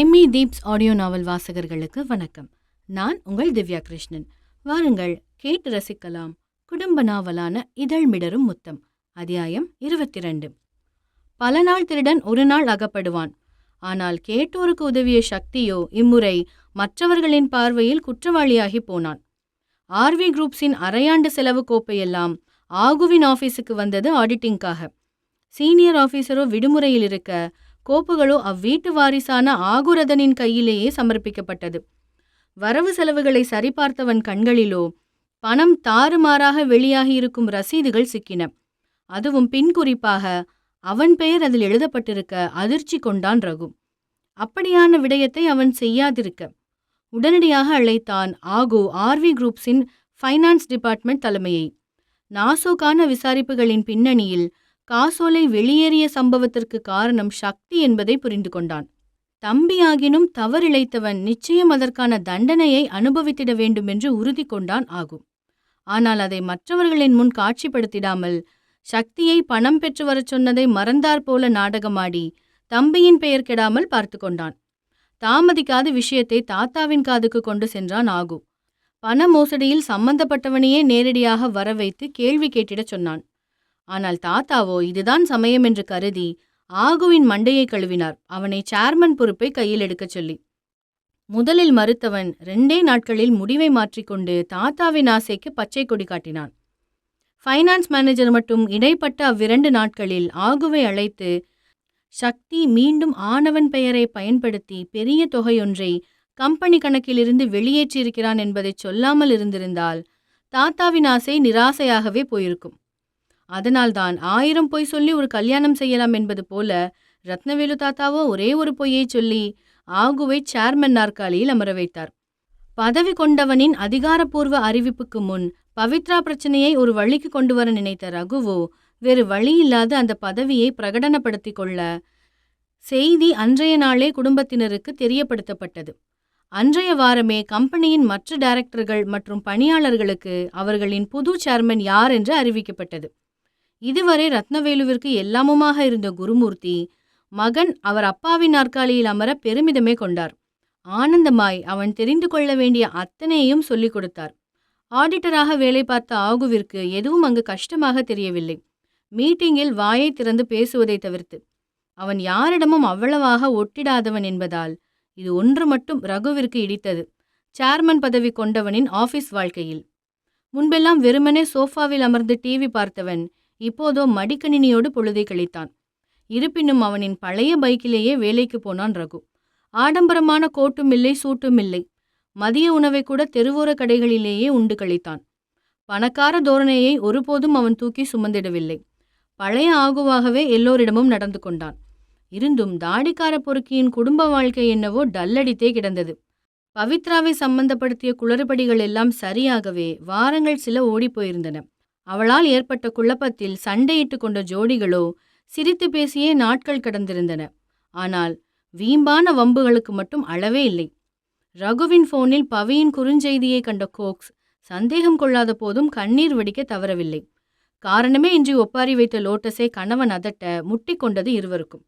Emmy தீப்ஸ் audio நாவல் வாசகர்களுக்கு வணக்கம். நான் உங்கள் திவ்யா கிருஷ்ணன். வாருங்கள் கேட்டு ரசிக்கலாம். குடும்ப நாவலான இதழ் மிடரும் முத்தம் அத்தியாயம் இருபத்தி ரெண்டு பல நாள் திருடன் ஒரு நாள் அகப்படுவான். ஆனால் கேட்டோருக்கு உதவிய சக்தியோ இம்முறை மற்றவர்களின் பார்வையில் குற்றவாளியாகி போனான். ஆர்வி குரூப்ஸின் அரையாண்டு செலவு கோப்பையெல்லாம் ஆகுவின் ஆஃபீஸுக்கு வந்தது ஆடிட்டிங்காக. சீனியர் ஆபீசரோ விடுமுறையில் இருக்க கோப்புகளோ அவ்வீட்டு வாரிசான ஆகுரதனின் கையிலேயே சமர்ப்பிக்கப்பட்டது. வரவு செலவுகளை சரிபார்த்தவன் கண்களிலோ பணம் தாறுமாறாக வெளியாகி இருக்கும் ரசீதுகள் சிக்கின. அதுவும் பின்குறிப்பாக அவன் பெயர் அதில் எழுதப்பட்டிருக்க அதிர்ச்சி கொண்டான் ரகு. அப்படியான விடயத்தை அவன் செய்யாதிருக்க. உடனடியாக அழைத்தான் ஆகு ஆர்வி குரூப்ஸின் ஃபைனான்ஸ் டிபார்ட்மெண்ட் தலைமையை. நாசோக்கான விசாரிப்புகளின் பின்னணியில் காசோலை வெளியேறிய சம்பவத்திற்கு காரணம் சக்தி என்பதை புரிந்து கொண்டான். தம்பியாகினும் தவறிழைத்தவன் நிச்சயம் அதற்கான தண்டனையை அனுபவித்திட வேண்டுமென்று உறுதி கொண்டான் ஆகும். ஆனால் அதை மற்றவர்களின் முன் காட்சிப்படுத்திடாமல் சக்தியை பணம் பெற்று வரச் சொன்னதை மறந்தாற்போல நாடகமாடி தம்பியின் பெயர் கெடாமல் பார்த்து கொண்டான். தாமதிக்காத விஷயத்தை தாத்தாவின் காதுக்கு கொண்டு சென்றான் ஆகு. பண மோசடியில் சம்பந்தப்பட்டவனையே நேரடியாக வரவைத்து கேள்வி கேட்டிடச் சொன்னான். ஆனால் தாத்தாவோ இதுதான் சமயம் என்று கருதி ஆகுவின் மண்டையை கழுவினார். அவனை சேர்மன் பொறுப்பை கையில் எடுக்கச் சொல்லி. முதலில் மறுத்தவன் ரெண்டே நாட்களில் முடிவை மாற்றிக்கொண்டு தாத்தாவின் ஆசைக்கு பச்சை கொடி காட்டினான். ஃபைனான்ஸ் மேனேஜர் மட்டும் இடைப்பட்ட அவ்விரண்டு நாட்களில் ஆகுவை அழைத்து சக்தி மீண்டும் ஆணவன் பெயரை பயன்படுத்தி பெரிய தொகையொன்றை கம்பெனி கணக்கிலிருந்து வெளியேற்றியிருக்கிறான் என்பதை சொல்லாமல் இருந்திருந்தால் தாத்தாவின் ஆசை நிராசையாகவே போயிருக்கும். அதனால்தான் ஆயிரம் பொய் சொல்லி ஒரு கல்யாணம் செய்யலாம் என்பது போல ரத்னவேலு தாத்தாவோ ஒரே ஒரு பொய்யை சொல்லி ஆகுவை சேர்மன் நாற்காலியில் அமர வைத்தார். பதவி கொண்டவனின் அதிகாரப்பூர்வ அறிவிப்புக்கு முன் பவித்ரா பிரச்சனையை ஒரு வழிக்கு கொண்டு வர நினைத்த ரகுவோ வேறு வழியில்லாத அந்த பதவியை பிரகடனப்படுத்திக் கொள்ள செய்தி அன்றைய நாளே குடும்பத்தினருக்கு தெரியப்படுத்தப்பட்டது. அன்றைய வாரமே கம்பெனியின் மற்ற டைரக்டர்கள் மற்றும் பணியாளர்களுக்கு அவர்களின் புது சேர்மன் யார் என்று அறிவிக்கப்பட்டது. இதுவரை ரத்னவேலுவிற்கு எல்லாமுமாக இருந்த குருமூர்த்தி மகன் அவர் அப்பாவின் நாற்காலியில் அமர பெருமிதமே கொண்டார். ஆனந்தமாய் அவன் தெரிந்து கொள்ள வேண்டிய அத்தனையையும் சொல்லிக் கொடுத்தார். ஆடிட்டராக வேலை பார்த்த ஆகுவிற்கு எதுவும் அங்கு கஷ்டமாக தெரியவில்லை. மீட்டிங்கில் வாயை திறந்து பேசுவதை தவிர்த்து அவன் யாரிடமும் அவ்வளவாக ஒட்டிடாதவன் என்பதால் இது ஒன்று மட்டும் ரகுவிற்கு இடித்தது. சேர்மன் பதவி கொண்டவனின் ஆபீஸ் வாழ்க்கையில். முன்பெல்லாம் வெறுமனே சோஃபாவில் அமர்ந்து டிவி பார்த்தவன் இப்போதோ மடிக்கணினியோடு பொழுதை கழித்தான். இருப்பினும் அவனின் பழைய பைக்கிலேயே வேலைக்கு போனான் ரகு. ஆடம்பரமான கோட்டும் இல்லை சூட்டும் இல்லை மதிய உணவை கூட தெருவோர கடைகளிலேயே உண்டு கழித்தான். பணக்கார தோரணையை ஒருபோதும் அவன் தூக்கி சுமந்திடவில்லை. பழைய ஆகுவாகவே எல்லோரிடமும் நடந்து கொண்டான். இருந்தும் தாடிக்கார பொறுக்கியின் குடும்ப வாழ்க்கை என்னவோ டல்லடித்தே கிடந்தது. பவித்ராவை சம்பந்தப்படுத்திய குளறுபடிகள் எல்லாம் சரியாகவே வாரங்கள் சில ஓடிப்போயிருந்தன அவளால் ஏற்பட்ட குழப்பத்தில் சண்டையிட்டு கொண்ட ஜோடிகளோ சிரித்து பேசியே நாட்கள் கடந்திருந்தன. ஆனால் வீம்பான வம்புகளுக்கு மட்டும் அளவே இல்லை. ரகுவின் போனில் பவியின் குறுஞ்செய்தியை கண்ட கோக்ஸ் சந்தேகம் கொள்ளாத போதும் கண்ணீர் வடிக்க தவறவில்லை. காரணமே இன்றி ஒப்பாரி வைத்த லோட்டஸை கணவன் அதட்ட முட்டி கொண்டது இருவருக்கும்.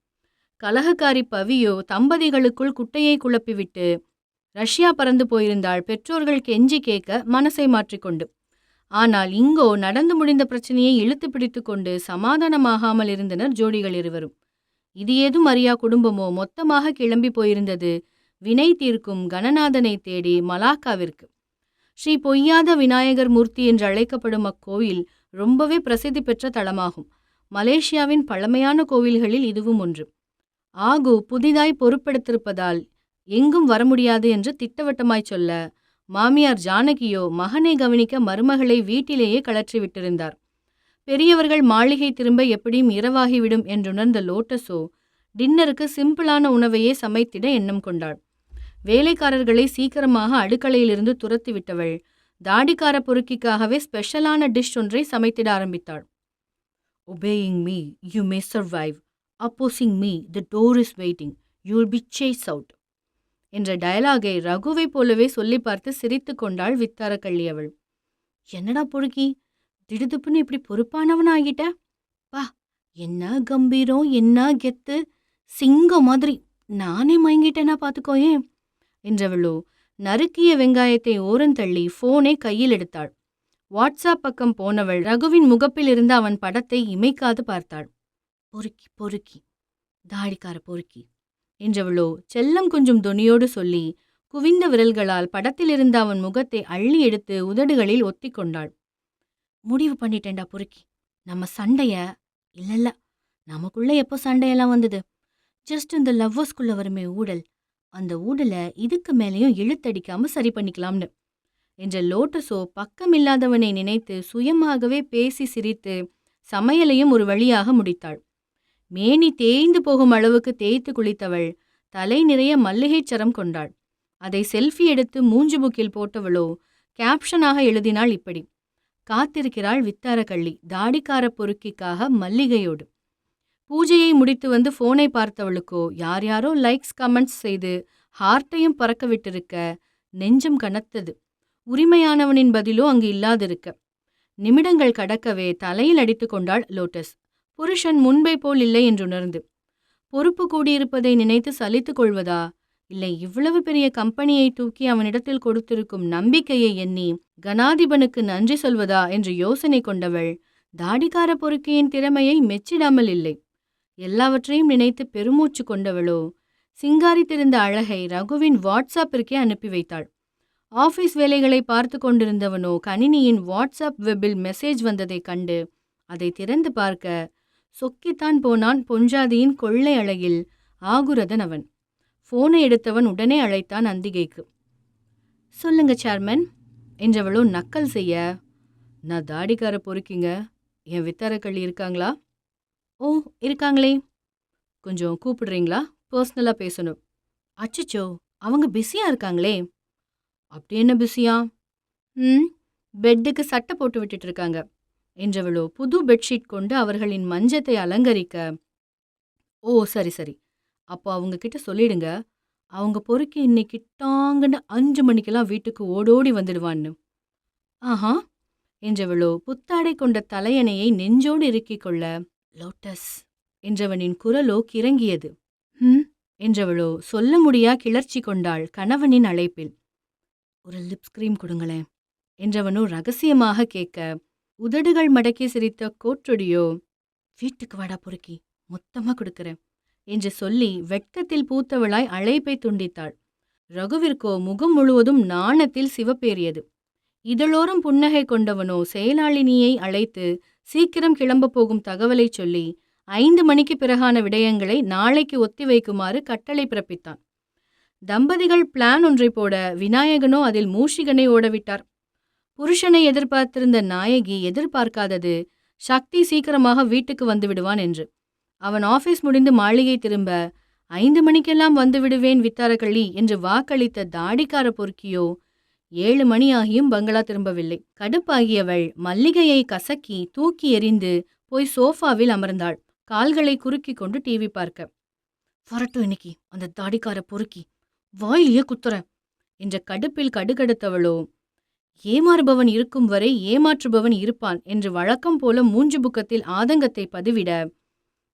கலகக்காரி பவியோ தம்பதிகளுக்குள் குட்டையை குழப்பிவிட்டு ரஷ்யா பறந்து போயிருந்தால் பெற்றோர்கள் கெஞ்சி கேட்க மனசை மாற்றிக்கொண்டு ஆனால் இங்கோ நடந்து முடிந்த பிரச்சனையை இழுத்து பிடித்து கொண்டு சமாதானமாகாமல் இருந்தனர் ஜோடிகள் இருவரும். இது ஏதும் அறியா குடும்பமோ மொத்தமாக கிளம்பி போயிருந்தது வினை தீர்க்கும் கணநாதனை தேடி மலாக்காவிற்கு. ஸ்ரீ பொய்யாத விநாயகர் மூர்த்தி என்று அழைக்கப்படும் அக்கோயில் ரொம்பவே பிரசித்தி பெற்ற தலமாகும். மலேசியாவின் பழமையான கோவில்களில் இதுவும் ஒன்று. ஆகு புதிதாய் பொறுப்பெடுத்திருப்பதால் எங்கும் வர முடியாது என்று திட்டவட்டமாய் சொல்ல மாமியார் ஜானகியோ மகனை கவனிக்க மருமகளை வீட்டிலேயே கலற்றிவிட்டிருந்தார் பெரியவர்கள் மாளிகை திரும்ப எப்படியும் இரவாகிவிடும் என்றுணர்ந்த லோட்டஸோ டின்னருக்கு சிம்பிளான உணவையே சமைத்திட எண்ணம் கொண்டாள். வேலைக்காரர்களை சீக்கிரமாக அடுக்கலையிலிருந்து துரத்தி விட்டவள் தாடிக்கார பொறுக்கிக்காகவே ஸ்பெஷலான டிஷ் ஒன்றை சமைத்திட ஆரம்பித்தாள். Obeying me you may survive opposing me the door is waiting you will be chase out என்ற டயலாகை ரகுவை போலவே சொல்லி பார்த்து சிரித்து கொண்டாள் வித்தாரக்கள்ளி அவள். என்னடா பொறுக்கி திடுதுப்புன்னு இப்படி பொறுப்பானவன் ஆகிட்ட பா என்ன கம்பீரம் என்ன கெத்து? சிங்கம் மாதிரி. நானே மயங்கிட்டேனா பார்த்துக்கோயே என்றவளோ நறுக்கிய வெங்காயத்தை ஓரந்தள்ளி ஃபோனை கையில் எடுத்தாள். வாட்ஸ்அப் பக்கம் போனவள் ரகுவின் முகப்பில் இருந்த அவன் படத்தை இமைக்காது பார்த்தாள். பொறுக்கி பொறுக்கி. தாடிக்கார பொறுக்கி. என்றவளோ செல்லம் கொஞ்சம் தொனியோடு சொல்லி குவிந்த விரல்களால் படத்தில் இருந்த அவன் முகத்தை அள்ளி எடுத்து உதடுகளில் ஒத்திக் கொண்டாள் முடிவு பண்ணிட்டேன்டா பொறுக்கி. நம்ம சண்டைய இல்லல்ல. நமக்குள்ள எப்போ சண்டையெல்லாம் வந்தது? ஜஸ்ட் இந்த லவ்வர்ஸ்குள்ள வருமே ஊடல். அந்த ஊடலை இதுக்கு மேலேயும் இழுத்தடிக்காம சரி பண்ணிக்கலாம்னு. என்ற லோட்டஸோ பக்கமில்லாதவனை நினைத்து சுயமாகவே பேசி சிரித்து சமையலையும் ஒரு வழியாக முடித்தாள். மேனி தேய்ந்து போகும் அளவுக்கு தேய்த்து குளித்தவள். தலை நிறைய மல்லிகைச் சரம் கொண்டாள். அதை செல்ஃபி எடுத்து மூஞ்சு புக்கில் போட்டவளோ கேப்ஷனாக எழுதினாள் இப்படி. காத்திருக்கிறாள் வித்தார கள்ளி தாடிக்கார பொறுக்கிக்காக மல்லிகையோடு. பூஜையை முடித்து வந்து ஃபோனை பார்த்தவளுக்கோ யார் யாரோ லைக்ஸ் கமெண்ட்ஸ் செய்து ஹார்ட்டையும் பறக்க விட்டிருக்க நெஞ்சம் கனத்தது. உரிமையானவனின் பதிலோ அங்கு இல்லாதிருக்க. நிமிடங்கள் கடக்கவே தலையில் அடித்து கொண்டாள் லோட்டஸ் புருஷன் முன்பை போல் இல்லை என்றுணர்ந்து. பொறுப்பு கூடியிருப்பதை நினைத்து சலித்துக் கொள்வதா? இல்லை இவ்வளவு பெரிய கம்பெனியை தூக்கி அவனிடத்தில் கொடுத்திருக்கும் நம்பிக்கையை எண்ணி கனாதிபனுக்கு நன்றி சொல்வதா என்று யோசனை கொண்டவள் தாடிக்கார பொறுக்கியின் திறமையை மெச்சிடாமல் இல்லை. எல்லாவற்றையும் நினைத்து பெருமூச்சு கொண்டவளோ சிங்காரித்திருந்த அழகை ரகுவின் வாட்ஸ்அப்பிற்கே அனுப்பி வைத்தாள். ஆபீஸ் வேலைகளை பார்த்து கொண்டிருந்தவனோ கணினியின் வாட்ஸ்அப் வெப்பில் மெசேஜ் வந்ததை கண்டு அதை திறந்து பார்க்க சொக்கித்தான் போனான் பொஞ்சாதியின் கொள்ளை அழகில் ஆகுரதன் அவன். ஃபோனை எடுத்தவன் உடனே அழைத்தான் அந்திகைக்கு. சொல்லுங்க சேர்மன் என்றவளோ நக்கல் செய்ய நான் தாடிக்கார பொறுக்கிங்க என் வித்தாரக்கள்ளி இருக்காங்களா? ஓ இருக்காங்களே. கொஞ்சம் கூப்பிடுறீங்களா? பர்சனலாக பேசணும். அச்சச்சோ அவங்க பிஸியாக இருக்காங்களே. அப்படி என்ன பிஸியா? ம் பெட்டுக்கு சட்டை போட்டு விட்டுட்டு இருக்காங்க. என்றவளோ புது பெட்ஷீட் கொண்டு அவர்களின் மஞ்சத்தை அலங்கரிக்க ஓ சரி சரி. அப்போ அவங்க கிட்ட சொல்லிடுங்க. அவங்க பொறுக்கி இன்னைக்கு டாங்கன்னு அஞ்சு மணிக்கெல்லாம் வீட்டுக்கு ஓடோடி வந்துடுவான்னு. ஆஹா என்றவளோ புத்தாடை கொண்ட தலையணையை நெஞ்சோடு இறுக்கிக் கொள்ள லோட்டஸ் என்றவனின் குரலோ கிறங்கியது. ம் என்றவளோ சொல்ல முடியா கிளர்ச்சி கொண்டாள் கணவனின் அழைப்பில். ஒரு லிப்ஸ் கிரீம் கொடுங்களேன் என்றவனோ ரகசியமாக கேட்க உதடுகள் மடக்கி சிரித்த கோற்றொடியோ வீட்டுக்கு வாடா பொறுக்கி மொத்தமா கொடுக்கறேன் என்று சொல்லி வெட்கத்தில் பூத்தவளாய் அழைப்பை துண்டித்தாள். ரகுவிற்கோ முகம் முழுவதும் நாணத்தில் சிவப்பேறியது. இதழோரம் புன்னகை கொண்டவனோ செயலாளினியை அழைத்து சீக்கிரம் கிளம்பப் போகும் தகவலை சொல்லி ஐந்து மணிக்கு பிறகான விடயங்களை நாளைக்கு ஒத்திவைக்குமாறு கட்டளை பிறப்பித்தான். தம்பதிகள் பிளான் ஒன்றை போட விநாயகனோ அதில் மூஷிகனை ஓடவிட்டார். புருஷனை எதிர்பார்த்திருந்த நாயகி எதிர்பார்க்காதது. சக்தி சீக்கிரமாக வீட்டுக்கு வந்து விடுவான் என்று. அவன் ஆபீஸ் முடிந்து மாளிகை திரும்ப ஐந்து மணிக்கெல்லாம் வந்து விடுவேன் வித்தாரக்கள்ளி என்று வாக்களித்த தாடிக்கார பொறுக்கியோ ஏழு மணி ஆகியும் பங்களா திரும்பவில்லை. கடுப்பாகியவள் மல்லிகையை கசக்கி தூக்கி எறிந்து போய் சோஃபாவில் அமர்ந்தாள். கால்களை குறுக்கி கொண்டு டிவி பார்க்க. வரட்டும் இன்னைக்கு அந்த தாடிக்கார பொறுக்கி. வாயிலேயே குத்துற என்ற கடுப்பில் கடுகடுத்தவளோ ஏமாறுபவன் இருக்கும் வரை ஏமாற்றுபவன் இருப்பான் என்று வழக்கம் போல மூன்று புக்கத்தில் ஆதங்கத்தை பதிவிட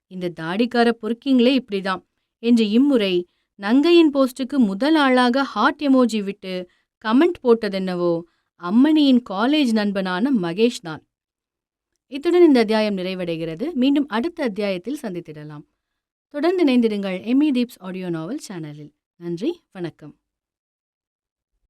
இந்த தாடிக்கார பொறுக்கிங்களே இப்படிதான் என்று இம்முறை நங்கையின் போஸ்டுக்கு முதல் ஆளாக ஹார்ட் எமோஜி விட்டு கமெண்ட் போட்டதென்னவோ அம்மணியின் காலேஜ் நண்பனான மகேஷ் தான். இத்துடன் இந்த அத்தியாயம் நிறைவடைகிறது. மீண்டும் அடுத்த அத்தியாயத்தில் சந்தித்திடலாம். தொடர்ந்து இணைந்திடுங்கள் எம்இ தீப்ஸ் ஆடியோ நாவல் சேனலில். நன்றி வணக்கம்.